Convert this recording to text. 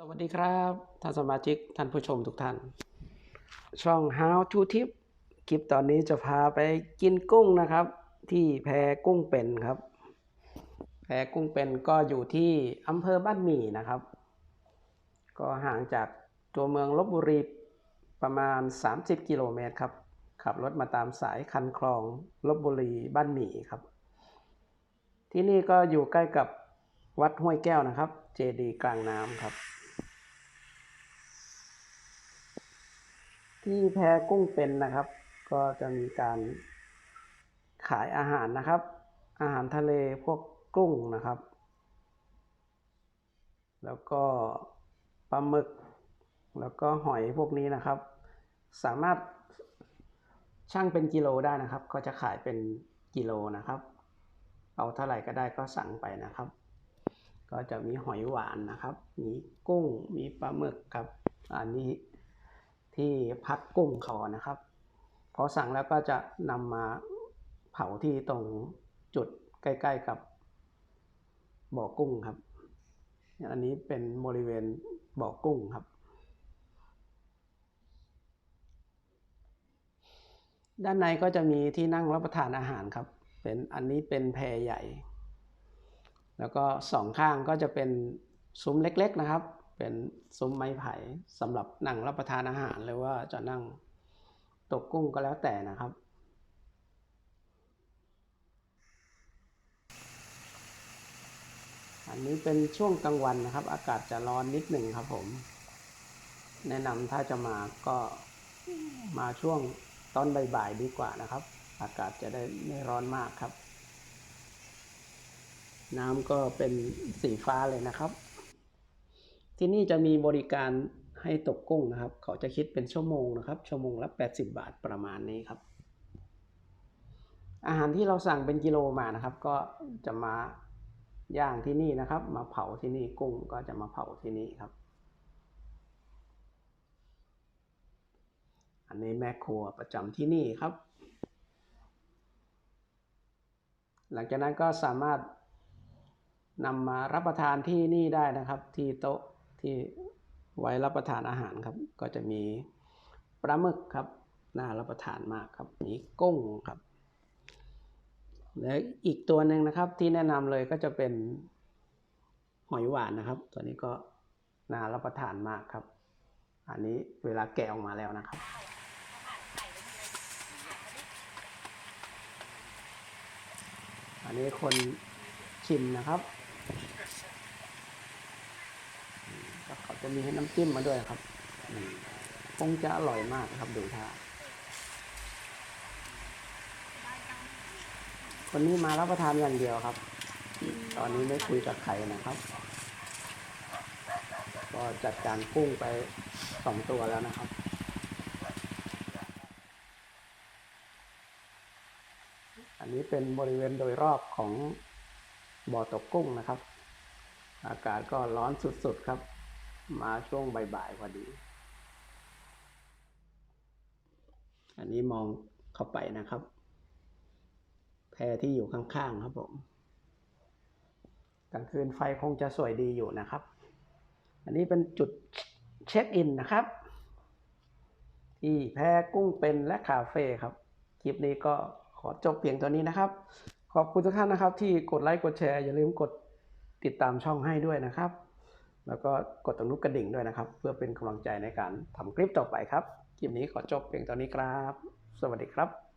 สวัสดีครับท่านสมาชิกท่านผู้ชมทุกท่าน ช่อง How to Tip คลิปตอนนี้จะพาไปกินกุ้งนะครับ ที่แพกุ้งเป็นครับ แพกุ้งเป็นก็อยู่ที่อำเภอบ้านหมี่นะครับ ก็ห่างจากตัวเมืองลบบุรีประมาณ 30 กิโลเมตรครับ ขับรถมาตามสายคันคลองลบบุรีบ้านหมี่ครับ ที่นี่ก็อยู่ใกล้กับวัดห้วยแก้วนะครับ เจดีย์กลางน้ำครับ ที่แพกุ้งเป็นนะครับ ก็จะมีการขายอาหารนะครับ อาหารทะเลพวกกุ้งนะครับ แล้วก็ปลาหมึก แล้วก็หอยพวกนี้นะครับ สามารถช่างเป็นกิโลได้นะครับ ก็จะขายเป็นกิโลนะครับ เอาเท่าไหร่ก็ได้ก็สั่งไปนะครับ ก็จะมีหอยหวานนะครับ มีกุ้ง มีปลาหมึกครับ อันนี้ ที่พักกุ้งเขานะครับพอสั่งแล้วก็จะนำมาเผาที่ตรงจุดใกล้ ๆกับบ่อกุ้งครับ อันนี้เป็นบริเวณบ่อกุ้งครับ ด้านในก็จะมีที่นั่งรับประทานอาหารครับ เป็นอันนี้เป็นแพใหญ่ แล้วก็สองข้างก็จะเป็นซุ้มเล็กๆนะครับ เป็นซุ้มไม้ไผ่สำหรับนั่งรับประทานอาหารหรือว่าจะนั่งตกกุ้งก็แล้วแต่นะครับ อันนี้เป็นช่วงกลางวันนะครับ อากาศจะร้อนนิดหนึ่งครับผม แนะนำถ้าจะมาก็มาช่วงตอนบ่ายๆดีกว่านะครับ อากาศจะได้ไม่ร้อนมากครับ น้ำก็เป็นสีฟ้าเลยนะครับ ที่นี่จะมีบริการให้ตกกุ้งนะครับ เขาจะคิดเป็นชั่วโมงนะครับ ชั่วโมงละ 80 บาทประมาณนี้ครับ อาหารที่เราสั่งเป็นกิโลมานะครับ ก็จะมาย่างที่นี่นะครับ มาเผาที่นี่กุ้งก็จะมาเผาที่นี่ครับ อันนี้แม่ครัวประจำที่นี่ครับ หลังจากนั้นก็สามารถนำมารับประทานที่นี่ได้นะครับ ที่โต๊ะ ที่ไว้รับประทานอาหารครับ ก็จะมีปลาหมึกครับน่ารับประทานมากครับมีกุ้งครับและอีกตัวหนึ่งนะครับที่แนะนำเลยก็จะเป็นหอยหวานนะครับ ตัวนี้ก็น่ารับประทานมากครับ อันนี้เวลาแกะออกมาแล้วนะครับอันนี้คนชิมนะครับอืมก็เขา จะมีให้น้ำจิ้มมาด้วยครับคงจะอร่อยมากครับดูท่าคนนี้มารับประทานอย่างเดียวครับ ตอนนี้ไม่คุยกับใครนะครับ ก็จัดการกุ้งไปสองตัวแล้วนะครับอันนี้เป็นบริเวณโดยรอบของบ่อตกกุ้งนะครับ อากาศก็ร้อนสุดๆครับ มาช่วงบ่ายๆพอดี อันนี้มองเข้าไปนะครับ แพรที่อยู่ข้างๆครับผม กลางคืนไฟคงจะสวยดีอยู่นะครับ อันนี้เป็นจุดเช็คอินนะครับ ที่แพรกุ้งเป็นและคาเฟ่ครับ คลิปนี้ก็ขอจบเพียงตัวนี้นะครับ ขอบคุณทุกท่านนะครับ ที่กดไลค์กดแชร์อย่าลืมกดติดตามช่องให้ด้วยนะครับ แล้วก็กดตรงนุกกระดิ่งด้วยนะครับ เพื่อเป็นกำลังใจในการทำคลิปต่อไปครับ คลิปนี้ขอจบเพียงตอนนี้ครับ สวัสดีครับ